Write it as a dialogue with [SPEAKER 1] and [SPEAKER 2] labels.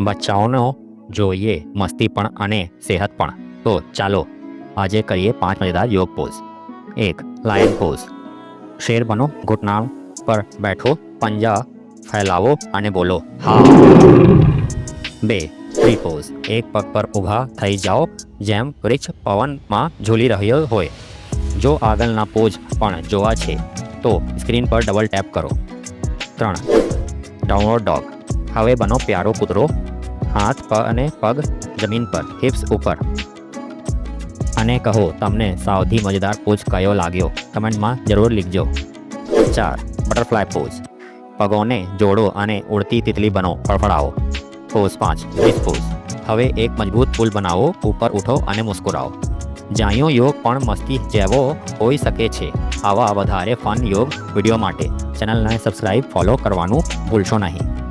[SPEAKER 1] બચ્ચાઓનો જોઈએ, મસ્તી પણ અને સેહત પણ. તો ચાલો, આજે કરીએ પાંચ મજેદાર યોગ પોઝ એક લાયન પોઝ શેર બનો ઘૂંટણા પર બેઠો, પંજા ફેલાવો અને બોલો, હા. બે ફ્રી પોઝ એક પગ પર ઊભા થઈ જાઓ, જેમ વૃક્ષ પવનમાં ઝૂલી રહ્યો હોય. જો આગળના પોઝ પણ જોવા છે, તો સ્ક્રીન પર ડબલ ટેપ કરો. ત્રણ ડાઉનલોડ ડોગ હવે બનો પ્યારો કૂતરો. હાથ અને પગ જમીન પર હિપ્સ ઉપર. અને કહો, તમને સૌથી મજેદાર પોઝ કયો લાગ્યો? કમેન્ટમાં જરૂર લીખજો. ચાર, બટરફ્લાય પોઝ પગોને જોડો અને ઉડતી તિતલી બનો ફળફળાવો પોઝ પાંચ ડિસ પોઝ હવે એક મજબૂત પુલ બનાવો, ઉપર ઉઠો અને મુસ્કુરાવો જાયો યોગ પણ મસ્તી જેવો હોઈ શકે છે. આવા વધારે ફન યોગ વીડિયો માટે ચેનલને સબસ્ક્રાઇબ ફોલો કરવાનું ભૂલશો નહીં.